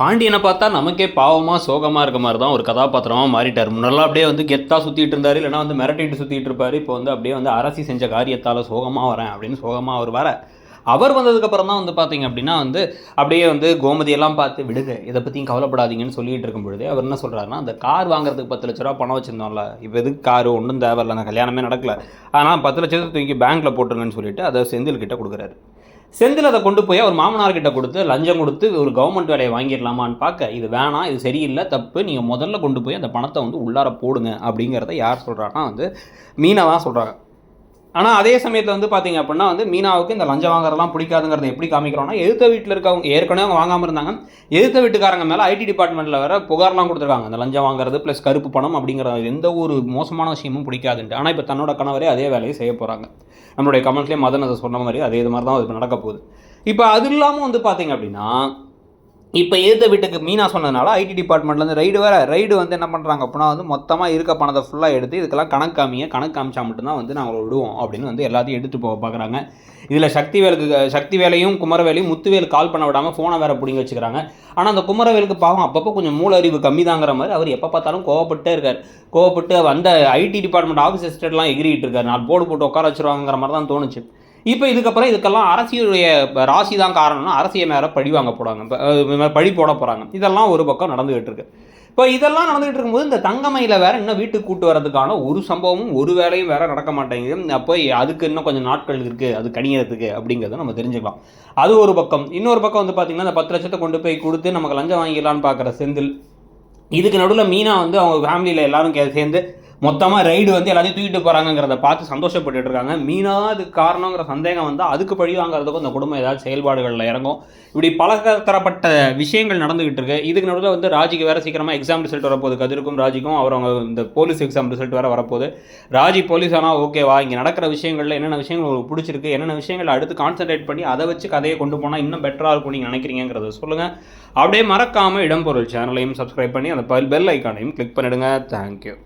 பாண்டியனை பார்த்தா நமக்கே பாவமாக சோகமாக இருக்க மாதிரி தான் ஒரு கதாபாத்திரமாக மாறிட்டார். முன்னெல்லாம் அப்படியே வந்து கெத்தாக சுற்றிட்டு இருந்தார் இல்லைனா வந்து மிரட்டிட்டு சுற்றிட்டு இருப்பார். இப்போ வந்து அப்படியே வந்து அரசி செஞ்ச காரியத்தால் சோகமாக வரேன் அப்படின்னு சோகமாக அவர் வர. அவர் வந்ததுக்கப்புறம் தான் வந்து பார்த்தீங்க அப்படின்னா வந்து அப்படியே வந்து கோமதியெல்லாம் பார்த்து விடுங்க இதை பற்றியும் கவலைப்படாதீங்கன்னு சொல்லிட்டு இருக்கும் பொழுது அவர் என்ன சொல்கிறாருன்னா அந்த கார் வாங்குறதுக்கு பத்து லட்ச ரூபா பணம் வச்சிருந்தோம்ல இப்போ எதுக்கு கார்? ஒன்றும் தேவையில்ல நான் கல்யாணமே நடக்கல. ஆனால் பத்து லட்சத்தை தூக்கி பேங்க்கில் போட்டுருங்கன்னு சொல்லிட்டு அதை செந்தில் கிட்டே கொடுக்குறாரு. செந்தில் அதை கொண்டு போய் அவர் மாமனார் கிட்ட கொடுத்து லஞ்சம் கொடுத்து ஒரு கவர்மெண்ட் வேலையை வாங்கிடலாமான்னு பார்க்க இது வேணாம் இது சரியில்லை தப்பு நீங்கள் முதல்ல கொண்டு போய் அந்த பணத்தை வந்து உள்ளார போடுங்க அப்படிங்கிறத யார் சொல்கிறாங்கன்னா வந்து மீனா தான் சொல்கிறாங்க ஆனால் அதே சமயத்தில் வந்து பார்த்தீங்க அப்படின்னா வந்து மீனாவுக்கு இந்த லஞ்சம் வாங்குறதெல்லாம் பிடிக்காதுங்கிறத எப்படி காமிக்கிறோம்னா எழுத்த வீட்டில் இருக்கவங்க ஏற்கனவே அவங்க வாங்காமல் இருந்தாங்க. எழுத்த வீட்டுக்காரங்க மேலே ஐடி டிபார்ட்மெண்ட்டில் வேற புகார்லாம் கொடுத்துருக்காங்க. அந்த லஞ்சம் வாங்குறது ப்ளஸ் கருப்பு பணம் அப்படிங்கிற எந்த ஒரு மோசமான விஷயமும் பிடிக்காதுன்ட்டு. ஆனால் இப்போ தன்னோட கணவரே அதே வேலையை செய்ய போகிறாங்க நம்மளுடைய கமெண்ட்லேயே மதன் அதை சொன்ன மாதிரி அதே இது மாதிரி தான் இப்போ நடக்க போகுது. இப்போ அது இல்லாமல் வந்து பார்த்தீங்க அப்படின்னா இப்போ எழுத வீட்டுக்கு மீனா சொன்னதுனால ஐடி டிபார்ட்மெண்ட்லேருந்து ரைடு வேறு ரைடு வந்து என்ன பண்ணுறாங்க அப்படின்னா வந்து மொத்தமாக இருக்க பணத்தை ஃபுல்லாக எடுத்து இதுக்கெல்லாம் கணக்கு காமிங்க கணக்கு காமிச்சா மட்டும்தான் வந்து நாங்கள் விடுவோம் அப்படின்னு வந்து எல்லாத்தையும் எடுத்து போக பார்க்குறாங்க இதில் சக்தி வேலுக்கு சக்தி வேலையும் குமரவேலையும் முத்துவேல் கால் பண்ண விடாமல் ஃபோனை வேறு பிடிங்கி வச்சுக்கிறாங்க. ஆனால் அந்த குமரவேலுக்கு பாவம் அப்பப்போ கொஞ்சம் மூல அறிவு கம்மி தாங்கிற மாதிரி அவர் எப்போ பார்த்தாலும் கோவப்பட்டே இருக்கார். கோவப்பட்டு வந்த ஐடி டிபார்ட்மெண்ட் ஆஃபீஸ் அசிஸ்டன்ட்லாம் எகிரிட்டு இருக்கார். நான் போர்டு போட்டு உட்கார வச்சுருவாங்கிற மாதிரி தான் தோணுச்சு. இப்போ இதுக்கப்புறம் இதுக்கெல்லாம் அரசியலுடைய ராசி தான் காரணம்னா அரசியல் மேலே பழி வாங்க போடுவாங்க இப்போ பழி போட போகிறாங்க இதெல்லாம் ஒரு பக்கம் நடந்துகிட்டு இருக்கு. இப்போ இதெல்லாம் நடந்துகிட்டு இருக்கும்போது இந்த தங்கமையில் வேற இன்னும் வீட்டுக்கு கூட்டு வரதுக்கான ஒரு சம்பவமும் ஒரு வேலையும் வேற நடக்க மாட்டேங்குது. அப்போ அதுக்கு இன்னும் கொஞ்சம் நாட்கள் இருக்குது அது கணியறதுக்கு அப்படிங்கிறத நம்ம தெரிஞ்சுக்கலாம். அது ஒரு பக்கம். இன்னொரு பக்கம் வந்து பார்த்திங்கன்னா இந்த பத்து லட்சத்தை கொண்டு போய் கொடுத்து நமக்கு லஞ்சம் வாங்கிடலான்னு பார்க்குற செந்தில் இதுக்கு நடுவில் மீனா வந்து அவங்க ஃபேமிலியில் எல்லாரும் சேர்ந்து மொத்தமாக ரைடு வந்து எல்லாத்தையும் தூக்கிட்டு போகிறாங்கிறத பார்த்து சந்தோஷப்பட்டுட்டு இருக்காங்க. மீனா அதுக்கு காரணங்கிற சந்தேகம் வந்தால் அதுக்கு பழி வாங்குறதுக்கும் இந்த குடும்பம் ஏதாவது செயல்பாடுகளில் இறங்கும். இப்படி பல தரப்பட்ட விஷயங்கள் நடந்துகிட்டு இருக்கு. இதுக்கு நடுவில் வந்து ராஜிக்கு வேறு சீக்கிரமாக எக்ஸாம் ரிசல்ட் வரப்போகுது. கதிருக்கும் ராஜிக்கும் அவர் அவங்க இந்த போலீஸ் எக்ஸாம் ரிசல்ட் வேறு வரப்போகுது. ராஜி போலீஸ் ஆனால் ஓகேவா இங்கே நடக்கிற விஷயங்களில் என்னென்ன விஷயங்கள் உங்களுக்கு பிடிச்சிருக்கு என்னென்ன விஷயங்களை அடுத்து கான்சென்ட்ரேட் பண்ணி அதை வச்சு கதையை கொண்டு போனால் இன்னும் பெட்டராக இருக்கும் நீங்கள் நினைக்கிறீங்கிறத சொல்லுங்கள் அப்படியே மறக்காமல் இடம்பொருள் சேனலையும் சப்ஸ்கிரைப் பண்ணி அந்த பெல் ஐக்கானையும் கிளிக் பண்ணிடுங்க. தேங்க்யூ